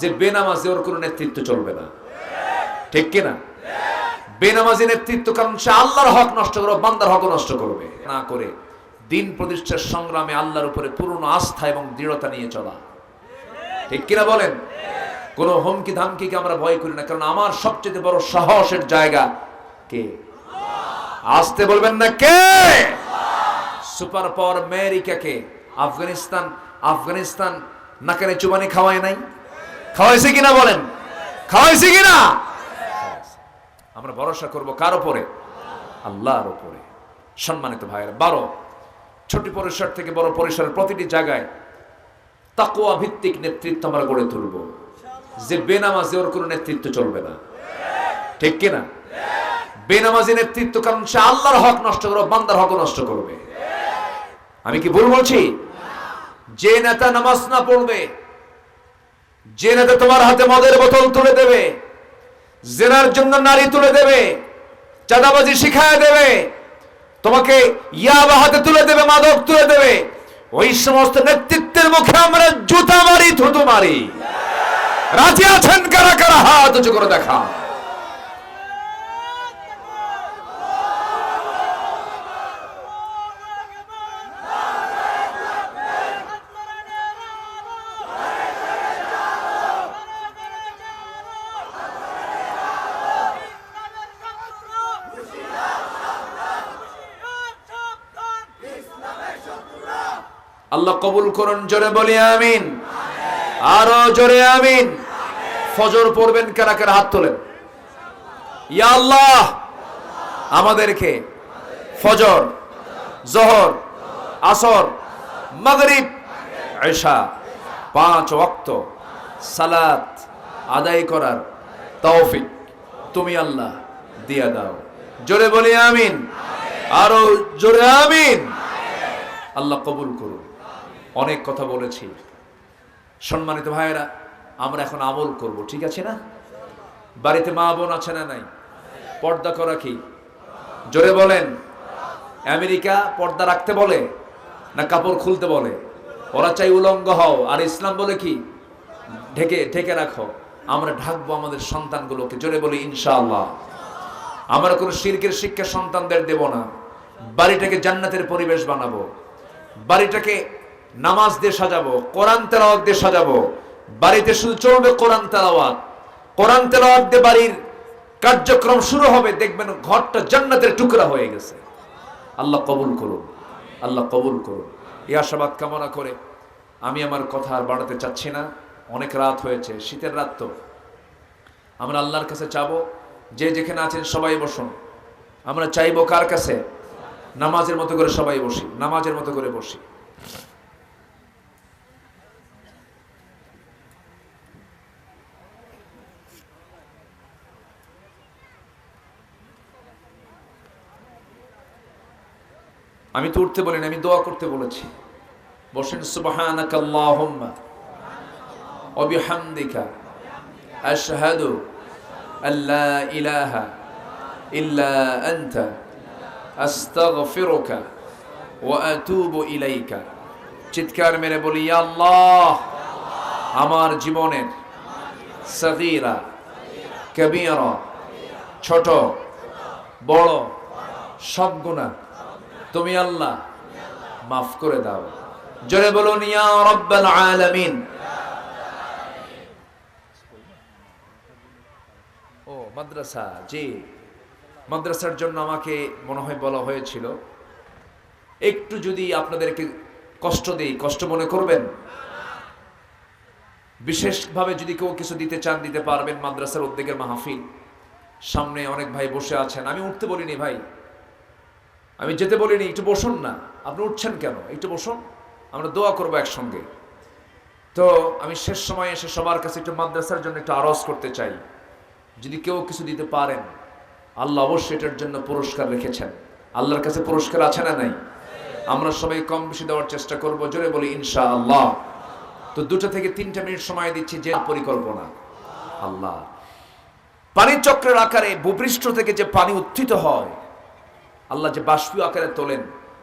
যে বেনামাজে ওর কোনো নেতৃত্ব চলবে না। ঠিক কিনা? বেনামাজি নেতৃত্ব কারণ সে আল্লাহর হক নষ্ট করবে বান্দার হক নষ্ট করবে। না করে দিন প্রতিষ্ঠার সংগ্রামে আল্লাহর উপরে পূর্ণ আস্থা এবং দৃঢ়তা নিয়ে চলা। ঠিক কিনা বলেন? কোন হুমকি ধামকিকে আমরা ভয় করি না, কারণ আমার সবচেয়ে বড় সাহসের জায়গা কে? আসতে বলবেন না কে? সুপার পাওয়ার আমেরিকাকে। আফগানিস্তান আফগানিস্তান নাকানে চুবানি খাওয়ায় নাই? খাওয়াইছে কিনা বলেন? খাওয়াইছে কিনা? আমরা ভরসা করব কার ওপরে আল্লাহর ওপরে সম্মানিত ভাইয়েরা, বারো, ছোট পরিসর থেকে বড় পরিসরের প্রতিটি জায়গায় তাকুয়া ভিত্তিক নেতৃত্ব আমরা গড়ে তুলব। যে বেনামাজি ওর কোনো নেতৃত্ব চলবে না। ঠিক কিনা? বেনামাজি নেতৃত্ব কারণ সে আল্লাহর হক নষ্ট করবে বান্দার হক নষ্ট করবে। আমি কি ভুল বলছি? যে নেতা নামাজ না পড়বে যে তোমার হাতে মদের বোতল তুলে দেবে। জেনার জন্য নারী তুলে দেবে। চাঁদাবাজি শিখায় দেবে। তোমাকে ইয়াবা হাতে তুলে দেবে, মাদক তুলে দেবে। ওই সমস্ত নেতৃত্বের মুখে আমরা জুতা মারি, থুতু মারি। রাজি আছেন কারা কারা? হাত উঁচু করে দেখা আল্লাহ কবুল করুন, জোরে বলি আমিন। আরও জোরে আমিন। ফজর পড়বেন কারা কারা হাত তোলেন। ইয়া আল্লাহ, আমাদেরকে ফজর, জহর, আসর, মাগরিব, ঈশা, পাঁচ ওয়াক্ত সালাত আদায় করার তৌফিক তুমি আল্লাহ দিয়া দাও। জোরে বলি আমিন। আরও জোরে আমিন। আল্লাহ কবুল করুন। অনেক কথা বলেছি। সম্মানিত ভাইয়েরা, আমরা এখন আমল করব, ঠিক আছে না? বাড়িতে মা বোন আছে না নাই? পর্দা করা কি? জোরে বলেন। আমেরিকা পর্দা রাখতে বলে না কাপড় খুলতে বলে? ওরা চাই উলঙ্গ হও। আর ইসলাম বলে কি? ঢেকে ঢেকে রাখো। আমরা ঢাকবো আমাদের সন্তানগুলোকে। জোরে বলি, ইনশাআল্লাহ। আমরা কোনো শিরকের শিক্ষা সন্তানদের দেব না। বাড়িটাকে জান্নাতের পরিবেশ বানাবো। বাড়িটাকে নামাজ দিয়ে সাজাবো, কোরআন তেলাওয়াত দিয়ে সাজাবো। বাড়িতে শুধু চলবে কোরআন তেলাওয়াত। কোরআন তেলাওয়াত দিয়ে বাড়ির কার্যক্রম শুরু হবে, দেখবেন ঘরটা জান্নাতের টুকরা হয়ে গেছে। আল্লাহ কবুল করুন, আল্লাহ কবুল করুন। এই আশাবাদ কামনা করে আমি আমার কথা আর বাড়াতে চাচ্ছি না। অনেক রাত হয়েছে, শীতের রাত তো। আমরা আল্লাহর কাছে চাবো, যে যেখানে আছেন সবাই বসুন। আমরা চাইব কার কাছে? নামাজের মতো করে সবাই বসি, নামাজের মতো করে বসি। আমি তো উঠতে বলিনি, আমি দোয়া করতে বলেছি। বসেন, সুবহানাকা আল্লাহুম্মা, ওয়া বিহামদিকা, আশহাদু আল্লা ইলাহা ইল্লা ইলাইকা। চিৎকার মেরে বলি আল্লাহ, আমার জীবনের সগীরা, কবিরা, ছোট, বড় সব গুনাহ তুমি আল্লাহ, মাফ করে দাও। জোরে রাব্বাল আলামিন। ও, মাদ্রাসা, জি। মাদ্রাসার জন্য আমাকে মনে হয় বলা হয়েছিল। একটু যদি আপনাদেরকে কষ্ট দিই, কষ্ট মনে করবেন? বিশেষভাবে যদি কেউ কিছু দিতে চান, দিতে পারবেন মাদ্রাসার উদ্যোগের মাহফিল। সামনে অনেক ভাই বসে আছেন। আমি উঠতে বলিনি ভাই। আমি যেতে বলিনি, একটু বসুন না। আপনি উঠছেন কেন? একটু বসুন। আমরা দোয়া করব একসঙ্গে। তো আমি শেষ সময় এসে সবার কাছে একটু মাদ্রাসার জন্য একটু আরজ করতে চাই। যদি কেউ কিছু দিতে পারেন, আল্লাহ অবশ্যই এটার জন্য পুরস্কার রেখেছেন। আল্লাহর কাছে পুরস্কার আছে না নাই? আমরা সবাই কম বেশি দেওয়ার চেষ্টা করব, জোরে বলি ইনশা আল্লাহ তো দুটো থেকে তিনটা মিনিট সময় দিচ্ছি, যে পরিকল্পনা। আল্লাহ। পানির চক্রের আকারে ভূপৃষ্ঠ থেকে যে পানি উত্থিত হয় আল্লাহ যে বাষ্পীয় আকারে তোলেন,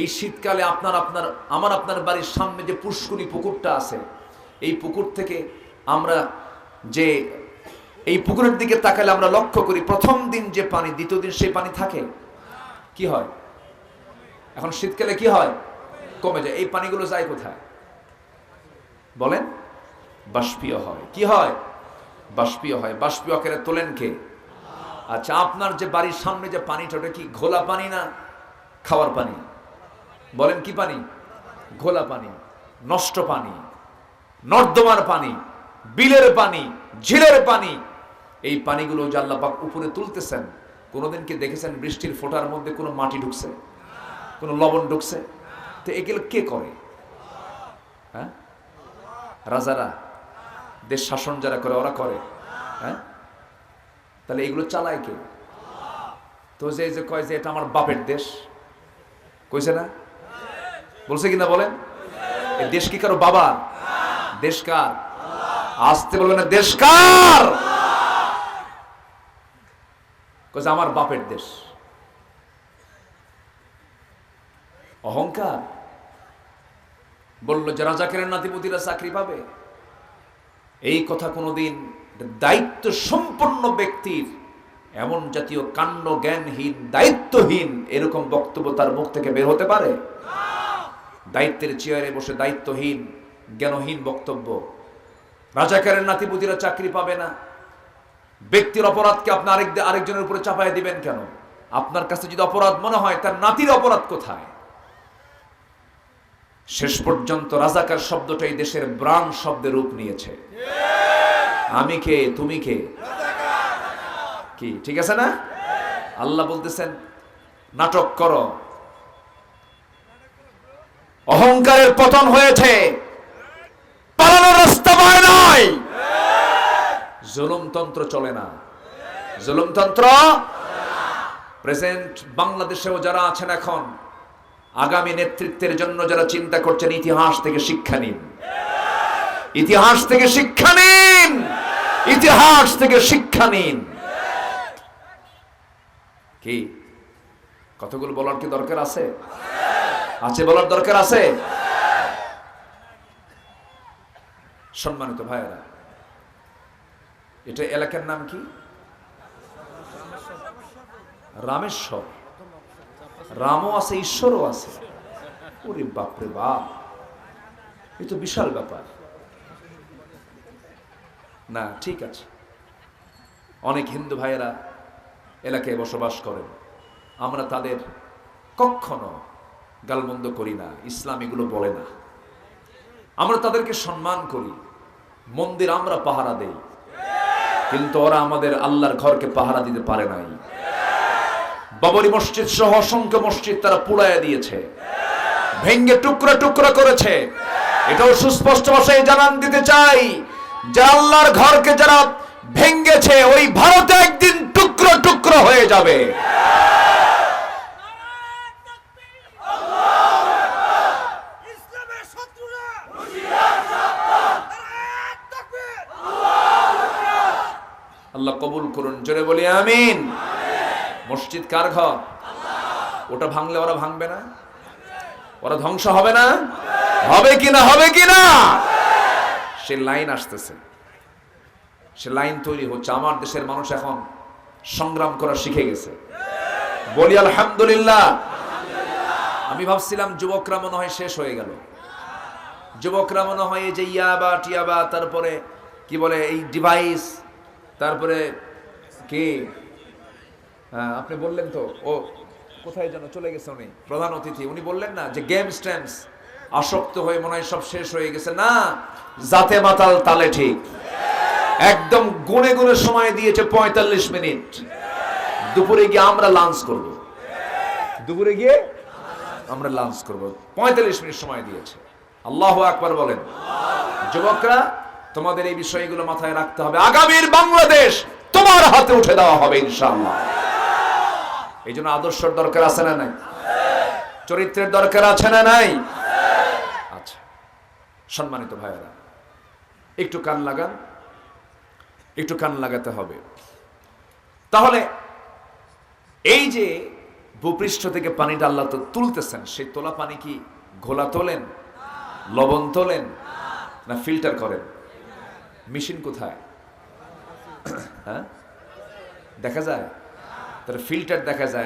এই শীতকালে আপনার আপনার, আমার আপনার বাড়ির সামনে যে পুষ্করী পুকুরটা আছে, এই পুকুর থেকে আমরা যে, এই পুকুরের দিকে তাকালে আমরা লক্ষ্য করি, প্রথম দিন যে পানি, দ্বিতীয় দিন সেই পানি থাকে। কি হয়? এখন শীতকালে কি হয়? কমে যায়। এই পানিগুলো যায় কোথায়? বলেন? বাষ্পীয় হয়। কি হয়? বাষ্পীয় হয়। বাষ্পীয় আকারে তোলেন কে? আচ্ছা আপনার যে বাড়ির সামনে যে পানিটা, ওটা কি ঘোলা পানি না খাওয়ার পানি? বলেন কি পানি? ঘোলা পানি, নষ্ট পানি, নর্দমার পানি, বিলের পানি, ঝিলের পানি। এই পানিগুলো যে আল্লাহ পাক উপরে তুলতেছেন, কোনোদিন কি দেখেছেন বৃষ্টির ফোঁটার মধ্যে কোনো মাটি ঢুকছে? কোনো লবণ ঢুকছে? তো এগুলো কে করে? হ্যাঁ? রাজারা, দেশ শাসন যারা করে, ওরা করে। হ্যাঁ? তাহলে এগুলো চালায় কে? তো যে যে কয় যে এটা আমার বাপের দেশ। কইছে না? বলছে কিনা বলেন? দেশ কি কারও বাবা? দেশ কার? আসতে বলবে না, দেশ কার? আমার বাপের দেশ। অহংকার? বলল যে রাজাকের নাতিপুতিরা চাকরি পাবে। এই কথা কোনোদিন দায়িত্ব সম্পন্ন ব্যক্তির এমন জাতীয় কাণ্ড জ্ঞানহীন, দায়িত্বহীন এরকম বক্তব্য তার মুখ থেকে বের হতে পারে? দায়িত্বের চেয়ারে বসে দায়িত্বহীন, জ্ঞানহীন বক্তব্য। রাজাকারের নাতিপুতিরা চাকরি পাবে না। ব্যক্তির অপরাধকে আপনি আরেক আরেকজনের উপরে চাপায় দিবেন কেন? আপনার কাছে যদি অপরাধ মনে হয়, তার নাতির অপরাধ কোথায়? শেষ পর্যন্ত রাজাকার শব্দটাই দেশের ব্রাণ শব্দের রূপ নিয়েছে। আমি কে? তুমি কে? কি, ঠিক আছে না? আল্লাহ বলতেছেন, নাটক করো। অহংকারের পতন হয়েছে। পালানোর রাস্তা পায় নাই। জুলুমতন্ত্র চলে না। জুলুমতন্ত্র? প্রেজেন্ট বাংলাদেশেও যারা আছেন এখন, আগামী নেতৃত্বের জন্য যারা চিন্তা করছেন, ইতিহাস থেকে শিক্ষা নিন। ইতিহাস থেকে শিক্ষা নিন। ইতিহাস থেকে শিক্ষা নিন। কি? কতগুলো বলার কি দরকার আছে? আছে বলার দরকার আছে? সম্মানিত ভাইয়েরা, এটা এলাকার নাম কি? রামেশ্বর। রামও আছে, ঈশ্বরও আছে। ওরে বাপরে বাপ, এ তো বিশাল ব্যাপার। না, ঠিক আছে। অনেক হিন্দু ভাইয়েরা এলাকায় বসবাস করেন। আমরা তাদের কখনো গালমন্দ করি না, ইসলাম এগুলো বলে না। আমরা তাদেরকে সম্মান করি, মন্দির আমরা পাহারা দেই। কিন্তু ওরা আমাদের আল্লাহর ঘরকে পাহারা দিতে পারে নাই। বাবরি মসজিদ সহ অসংখ্য মসজিদ তারা পুড়াইয়া দিয়েছে। ভেঙ্গে টুকরা টুকরা করেছে। এটাও সুস্পষ্ট ভাষায় জানান দিতে চাই। ঘরকে যারা ভেঙ্গেছে, ওই ভারতে একদিন টুকরো টুকরো হয়ে যাবে। আল্লাহ কবুল করুন, জোরে বলি আমিন। মসজিদ কার ঘর? ওটা ভাঙলে ওরা ভাঙবে না? ওরা ধ্বংস হবে না? হবে কিনা? হবে কি না সে লাইন আসতেছে। সে লাইন তৈরি হচ্ছে। আমার দেশের মানুষ এখন সংগ্রাম করা শিখে গেছে। বলি আলহামদুলিল্লাহ। আমি ভাবছিলাম যুবকরা মনে হয় শেষ হয়ে গেল। যুবকরা মনে হয় এই যে ইয়াবা টিয়াবা তারপরে কি বলে এই ডিভাইস তারপরে কি? হ্যাঁ, আপনি বললেন তো। ও কোথায় যেন চলে গেছে উনি। প্রধান অতিথি। উনি বললেন না যে গেম স্ট্যাম্পস আসক্ত হয়ে মনে হয় সব শেষ হয়ে গেছে। না জাতে মাতাল তালে ঠিক। একদম গুনে গুনে সময় দিয়েছে পঁয়তাল্লিশ মিনিট। দুপুরে গিয়ে আমরা লাঞ্চ করব। দুপুরে গিয়ে? আমরা লাঞ্চ করব। পঁয়তাল্লিশ মিনিট সময় দিয়েছে। আল্লাহ একবার বলেন। যুবকরা তোমাদের এই বিষয়গুলো মাথায় রাখতে হবে। আগামীর বাংলাদেশ তোমার হাতে উঠে দেওয়া হবে ইনশাআল্লাহ। এই জন্য আদর্শের দরকার আছে না নাই? চরিত্রের দরকার আছে না নাই? সম্মানিত ভাইয়েরা, একটু কান লাগান, একটু কান লাগাতে হবে। তাহলে, এই যে ভূপৃষ্ঠ থেকে পানিটা আল্লাহ তো তুলতেছেন, সেই তোলা পানি কি ঘোলা তোলেন, লবণ তোলেন, না ফিল্টার করেন? মেশিন কোথায়? হ্যাঁ? দেখা যায়? তাহলে ফিল্টার দেখা যায়